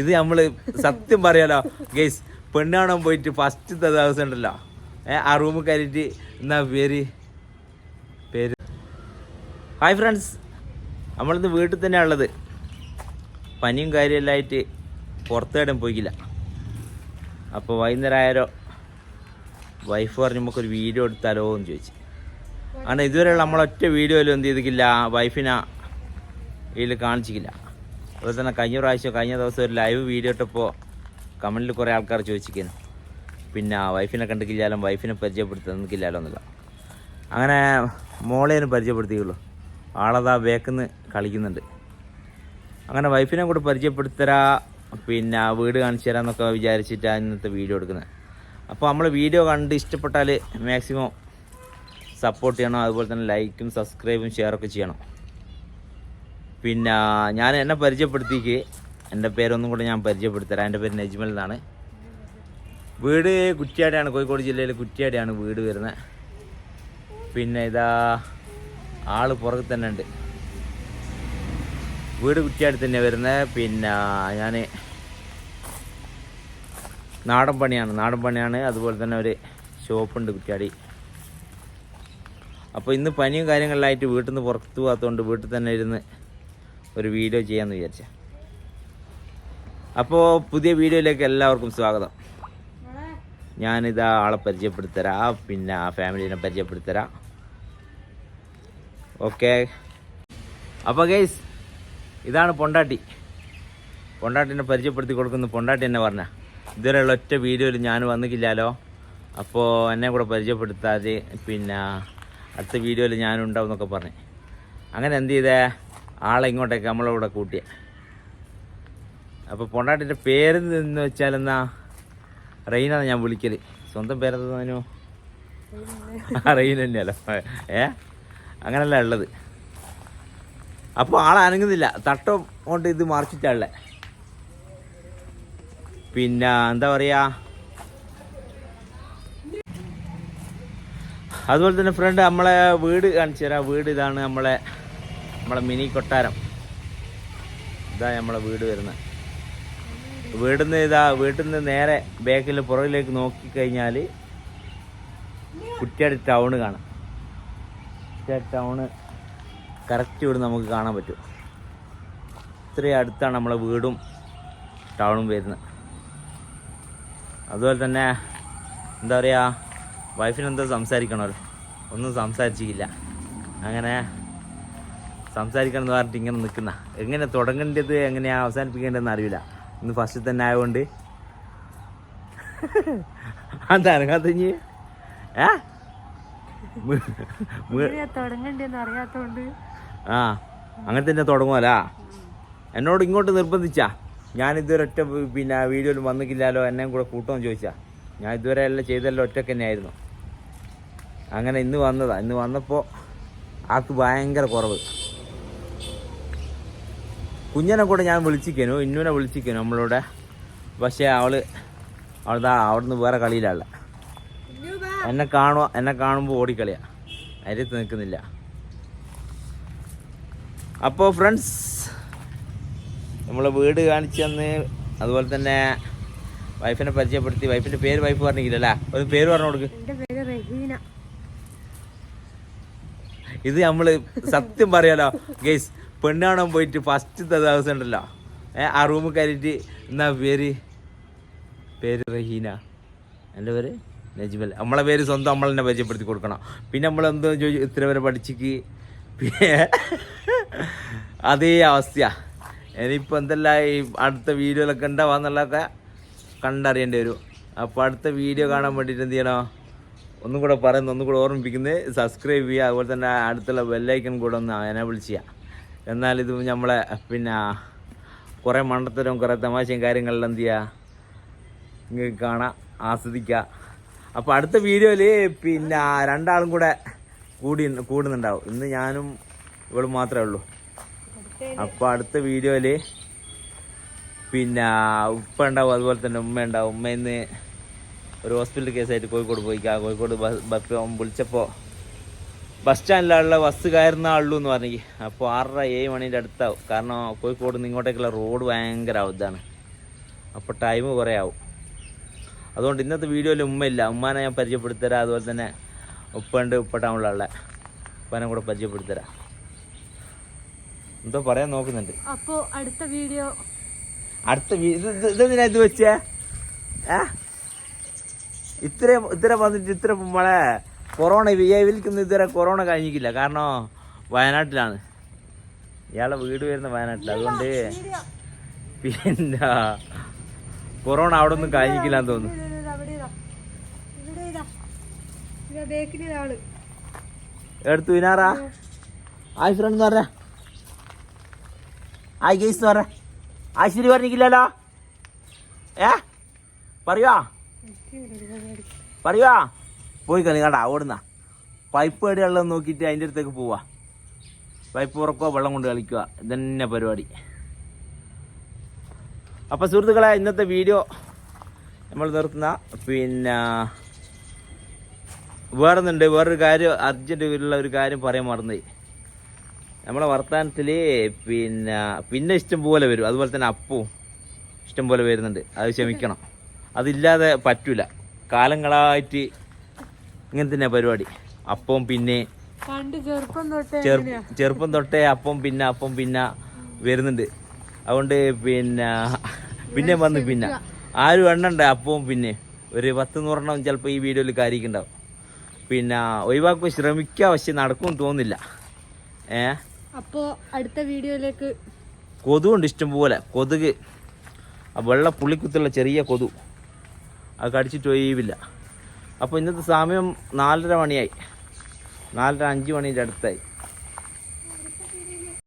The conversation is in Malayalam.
ഇത് നമ്മൾ സത്യം പറയാലോ ഗേസ് പെണ്ണാണോ പോയിട്ട് ഫസ്റ്റത്തെ ദിവസം ഉണ്ടല്ലോ. ഏഹ് ആ റൂമിൽ കയറിയിട്ട് എന്നാ പേര്? പേര്? ഹായ് ഫ്രണ്ട്സ് നമ്മളിന്ന് വീട്ടിൽ തന്നെയാണ് ഉള്ളത്. പനിയും കാര്യമെല്ലാം ആയിട്ട് പുറത്തേടും പോയിക്കില്ല. അപ്പോൾ വൈകുന്നേരം ആയാലോ വൈഫ് പറഞ്ഞ് നമുക്കൊരു വീഡിയോ എടുത്താലോ എന്ന് ചോദിച്ചു. കാരണം ഇതുവരെയുള്ള നമ്മളൊറ്റ വീഡിയോയിലും എന്ത് ചെയ്തിട്ടില്ല വൈഫിനെ ഇതിൽ കാണിച്ചിട്ടില്ല അതുപോലെ തന്നെ കഴിഞ്ഞ പ്രാവശ്യം കഴിഞ്ഞ ദിവസം ഒരു ലൈവ് വീഡിയോ ഇട്ടപ്പോൾ കമന്റിൽ കുറേ ആൾക്കാർ ചോദിച്ചിരിക്കുന്നു. പിന്നെ വൈഫിനെ കണ്ടിട്ടില്ലാലും വൈഫിനെ പരിചയപ്പെടുത്തുന്നില്ലാലോ എന്നല്ല അങ്ങനെ മോളേനും പരിചയപ്പെടുത്തിയുള്ളൂ. ആളതാ ബേക്കിന്ന് കളിക്കുന്നുണ്ട്. അങ്ങനെ വൈഫിനെ കൂടെ പരിചയപ്പെടുത്തരാ പിന്നെ വീട് കാണിച്ചു തരാമെന്നൊക്കെ വിചാരിച്ചിട്ടാണ് ഇന്നത്തെ വീഡിയോ എടുക്കുന്നത്. അപ്പോൾ നമ്മൾ വീഡിയോ കണ്ട് ഇഷ്ടപ്പെട്ടാൽ മാക്സിമം സപ്പോർട്ട് ചെയ്യണം. അതുപോലെ തന്നെ ലൈക്കും സബ്സ്ക്രൈബും ഷെയറൊക്കെ ചെയ്യണം. പിന്നെ ഞാൻ എന്നെ പരിചയപ്പെടുത്തിക്ക്. എന്റെ പേരൊന്നും കൂടെ ഞാൻ പരിചയപ്പെടുത്തരാം. എന്റെ പേര് നജ്മൽ എന്നാണ്. വീട് കുറ്റിയാടിയാണ് കോഴിക്കോട് ജില്ലയിൽ കുറ്റിയാടിയാണ് വീട് വരുന്നത്. പിന്നെ ഇതാ ആൾ പുറകെ തന്നെ ഉണ്ട്. വീട് കുറ്റിയാടി തന്നെ വരുന്നത്. പിന്നെ ഞാൻ നാടൻ പണിയാണ്. നാടൻ പണിയാണ്. അതുപോലെ തന്നെ ഒരു ഷോപ്പുണ്ട് കുറ്റിയാടി. അപ്പോൾ ഇന്ന് പനിയും കാര്യങ്ങളിലായിട്ട് വീട്ടിൽ നിന്ന് പുറത്തു പോകാത്തതുകൊണ്ട് വീട്ടിൽ തന്നെ ഇരുന്ന് ഒരു വീഡിയോ ചെയ്യാമെന്ന് വിചാരിച്ച. അപ്പോൾ പുതിയ വീഡിയോയിലേക്ക് എല്ലാവർക്കും സ്വാഗതം. ഞാനിതാ ആളെ പരിചയപ്പെടുത്തരാ പിന്നെ ആ ഫാമിലിനെ പരിചയപ്പെടുത്തരാ. ഓക്കെ. അപ്പോൾ ഗൈസ് ഇതാണ് പൊണ്ടാട്ടി. പൊണ്ടാട്ടിനെ പരിചയപ്പെടുത്തി കൊടുക്കുന്ന പൊണ്ടാട്ടി എന്നെ പറഞ്ഞ. ഇതുവരെയുള്ള ഒറ്റ വീഡിയോയിൽ ഞാൻ വന്നിട്ടില്ലല്ലോ. അപ്പോൾ എന്നെ കൂടെ പരിചയപ്പെടുത്താതെ പിന്നെ അടുത്ത വീഡിയോയിൽ ഞാനുണ്ടാവും എന്നൊക്കെ പറഞ്ഞു. അങ്ങനെ എന്ത് ചെയ്തേ? ആളെ ഇങ്ങോട്ടേക്ക് നമ്മളിവിടെ കൂട്ടിയ. അപ്പോൾ പൊണ്ടാട്ടിന്റെ പേര് എന്ന് വെച്ചാൽ എന്നാ റെയിനാണ് ഞാൻ വിളിക്കൽ സ്വന്തം പേരെന്താനോ റെയിൻ തന്നെയല്ലോ. ഏ? അങ്ങനല്ല ഉള്ളത്. അപ്പോൾ ആളനങ്ങുന്നില്ല തട്ടം കൊണ്ട് ഇത് മറിച്ചിട്ടുള്ള. പിന്നെ എന്താ പറയാ? അതുപോലെ തന്നെ ഫ്രണ്ട് നമ്മളെ വീട് കാണിച്ചു തരാം. വീട് ഇതാണ് നമ്മളെ നമ്മളെ മിനി കൊട്ടാരം. ഇതാ നമ്മളെ വീട് വരുന്നത്. വീട്ടിൽ നിന്ന് ഇതാ വീട്ടിൽ നിന്ന് നേരെ ബാക്കിൽ പുറകിലേക്ക് നോക്കിക്കഴിഞ്ഞാൽ കുറ്റ്യാടി ടൗൺ കാണാം. കുറ്റ്യാടി ടൗണ് കറക്റ്റ് ഇവിടെ നമുക്ക് കാണാൻ പറ്റും. ഇത്രയും അടുത്താണ് നമ്മളെ വീടും ടൗണും വരുന്നത്. അതുപോലെ തന്നെ എന്താ പറയുക വൈഫിനെന്തോ സംസാരിക്കണമല്ലോ. ഒന്നും സംസാരിച്ചില്ല അങ്ങനെ സംസാരിക്കണം എന്ന് പറഞ്ഞിട്ട് ഇങ്ങനെ നിൽക്കുന്ന. എങ്ങനെ തുടങ്ങേണ്ടത് എങ്ങനെയാണ് അവസാനിപ്പിക്കേണ്ടതെന്ന് അറിയില്ല. ഇന്ന് ഫസ്റ്റ് തന്നെ ആയതുകൊണ്ട്. അതാണ് കത്തഞ്ഞ് ഏ? ആ അങ്ങനെ തന്നെ തുടങ്ങുമല്ല എന്നോട് ഇങ്ങോട്ട് നിർബന്ധിച്ചാ? ഞാൻ ഇതുവരെ ഒറ്റ പിന്നെ വീഡിയോയിൽ വന്നിട്ടില്ലല്ലോ എന്നെയും കൂടെ കൂട്ടമെന്ന് ചോദിച്ചാ. ഞാൻ ഇതുവരെ എല്ലാം ചെയ്തല്ലോ ഒറ്റയ്ക്ക് തന്നെയായിരുന്നു. അങ്ങനെ ഇന്ന് വന്നതാ. ഇന്ന് വന്നപ്പോൾ ആൾക്ക് ഭയങ്കര കുറവ്. കുഞ്ഞനെ കൂടെ ഞാൻ വിളിച്ചിരിക്കുന്നു ഇന്നുവിനെ വിളിച്ചിരിക്കുന്നു നമ്മളോട്. പക്ഷേ അവൾ അവൾതാ അവിടുന്ന് വേറെ കളിയിലല്ല. എന്നെ കാണുക എന്നെ കാണുമ്പോൾ ഓടിക്കളിയാ. അരിയത്ത് നിൽക്കുന്നില്ല. അപ്പോൾ ഫ്രണ്ട്സ് നമ്മൾ വീട് കാണിച്ചു തന്ന് അതുപോലെ തന്നെ വൈഫിനെ പരിചയപ്പെടുത്തി. വൈഫിന്റെ പേര് വൈഫ് പറഞ്ഞില്ല ഒരു പേര് പറഞ്ഞു കൊടുക്ക്. ഇത് നമ്മൾ സത്യം പറയാലോ ഗൈസ് പെണ്ണാണോ പോയിട്ട് ഫസ്റ്റത്തെ ദിവസം ഉണ്ടല്ലോ? ആ റൂമിൽ കയറിയിട്ട് എന്നാ പേര്? പേര് റഹീന. എന്റെ പേര് നജ്മൽ. നമ്മളെ പേര് സ്വന്തം നമ്മൾ തന്നെ പരിചയപ്പെടുത്തി കൊടുക്കണം. പിന്നെ നമ്മൾ എന്തോ ചോദിച്ചു ഇത്ര വരെ പഠിച്ചിക്ക്. പിന്നെ അതേ അവസ്ഥയാ. ഇനിയിപ്പോൾ എന്തെല്ലാം ഈ അടുത്ത വീഡിയോയിലൊക്കെ ഉണ്ടാവാന്നുള്ളതൊക്കെ കണ്ടറിയേണ്ടി വരും. അപ്പോൾ അടുത്ത വീഡിയോ കാണാൻ വേണ്ടിയിട്ട് എന്ത് ചെയ്യണം? ഒന്നും കൂടെ പറയുന്നത് ഒന്നും കൂടെ ഓർമ്മിപ്പിക്കുന്നത് സബ്സ്ക്രൈബ് ചെയ്യുക അതുപോലെ തന്നെ അടുത്തുള്ള ബെല്ലൈക്കൺ കൂടെ ഒന്ന് എനേബിൾ ചെയ്യുക. എന്നാൽ ഇത് നമ്മളെ പിന്നെ കുറേ മണ്ടത്തരവും കുറേ തമാശയും കാര്യങ്ങളെല്ലാം എന്ത് ചെയ്യുക നിങ്ങൾക്ക് കാണാം ആസ്വദിക്കുക അപ്പോൾ അടുത്ത വീഡിയോയിൽ പിന്നെ രണ്ടാളും കൂടെ കൂടി കൂടുന്നുണ്ടാവും. ഇന്ന് ഞാനും ഇവളും മാത്രമേ ഉള്ളൂ. അപ്പോൾ അടുത്ത വീഡിയോയിൽ പിന്നെ ഉപ്പ ഉണ്ടാവും അതുപോലെ തന്നെ ഉമ്മ ഉണ്ടാവും. ഉമ്മ ഇന്ന് ഒരു ഹോസ്പിറ്റൽ കേസായിട്ട് കോഴിക്കോട് പോയിക്കാം കോഴിക്കോട് ബസ് ബസ് വിളിച്ചപ്പോൾ ബസ് സ്റ്റാൻഡിലുള്ള ബസ് കയറുന്ന ആളുള്ളൂ എന്ന് പറഞ്ഞു. അപ്പോൾ ആറര ഏഴ് മണീന്റെ അടുത്താവും. കാരണം കോഴിക്കോട് നിന്ന് ഇങ്ങോട്ടേക്കുള്ള റോഡ് ഭയങ്കര ഇതാണ് അപ്പോൾ ടൈം കുറേ ആവും. അതുകൊണ്ട് ഇന്നത്തെ വീഡിയോയിൽ ഉമ്മയില്ല ഉമ്മാനെ ഞാൻ പരിചയപ്പെടുത്തരാം അതുപോലെ തന്നെ ഉപ്പുണ്ട് ടൗണിലുള്ള ഉപ്പാനെ കൂടെ പരിചയപ്പെടുത്തരാം എന്തോ പറയാൻ നോക്കുന്നുണ്ട്. അപ്പോ അടുത്ത വീഡിയോ അടുത്ത ഇതെന്തിനാ ഇത് വെച്ചേ? ഇത്രയും ഇത്ര വന്നിട്ട് ഇത്ര നമ്മളെ കൊറോണ വിജയവിൽക്കുന്ന ഇതുവരെ കൊറോണ കഴിഞ്ഞിട്ടില്ല. കാരണം വയനാട്ടിലാണ്. ഇയാളെ വീട് വരുന്ന വയനാട്ടിൽ അതുകൊണ്ട് പിന്നെ കൊറോണ അവിടെ ഒന്നും കഴിഞ്ഞിട്ടില്ല എന്ന് തോന്നുന്നു. എടുത്തു വിനാറാ ആയ് ഫ്രണ്ട് പറഞ്ഞ. ആയ് കേസ് എന്ന് പറഞ്ഞ. ആശ്ശേരി പറഞ്ഞിട്ടില്ലല്ലോ? ഏ? പറയുവാ. പറയുവാ. പോയി കളി. കണ്ടാ ഓടുന്ന. പൈപ്പ് എവിടെയുള്ളത് നോക്കിയിട്ട് അതിന്റെ അടുത്തേക്ക് പോവാ. പൈപ്പ് ഉറക്കുക വെള്ളം കൊണ്ട് കളിക്കുക ഇതന്നെ പരിപാടി. അപ്പം സുഹൃത്തുക്കളെ ഇന്നത്തെ വീഡിയോ നമ്മൾ നിർത്തുന്ന. പിന്നെ വേറൊന്നുണ്ട്. വേറൊരു കാര്യം അർജന്റ് വീട്ടിലുള്ള ഒരു കാര്യം പറയാൻ മറന്നുപോയി. നമ്മളെ വർത്തമാനത്തിൽ പിന്നെ പിന്നെ ഇഷ്ടം പോലെ വരും. അതുപോലെ തന്നെ അപ്പവും ഇഷ്ടം പോലെ വരുന്നുണ്ട്. അത് ക്ഷമിക്കണം. അതില്ലാതെ പറ്റൂല. കാലങ്ങളായിട്ട് ഇങ്ങനെ തന്നെ പരിപാടി. അപ്പം പിന്നെ ചെറുപ്പം തൊട്ടേ അപ്പം പിന്നെ അപ്പം പിന്നെ വരുന്നുണ്ട്. അതുകൊണ്ട് പിന്നെ പിന്നെ വന്ന് പിന്നെ ആരും എണ്ണണ്ട അപ്പവും പിന്നെ. ഒരു പത്ത് നൂറെണ്ണം ചിലപ്പോൾ ഈ വീഡിയോയിൽ കാര്യക്കുണ്ടാവും പിന്നെ ഒഴിവാക്കുമ്പോൾ ശ്രമിക്കുക പക്ഷെ നടക്കും തോന്നുന്നില്ല. ഏ? അപ്പോ അടുത്ത വീഡിയോയിലേക്ക് കൊതുകുണ്ട് ഇഷ്ടംപോലെ കൊതുക്. ആ വെള്ള പുള്ളിക്കുത്തുള്ള ചെറിയ കൊതു. അത് കടിച്ചിട്ട് ഒഴിവില്ല. അപ്പോൾ ഇന്നത്തെ സമയം നാലര മണിയായി. നാലര അഞ്ച് മണീന്റെ അടുത്തായി.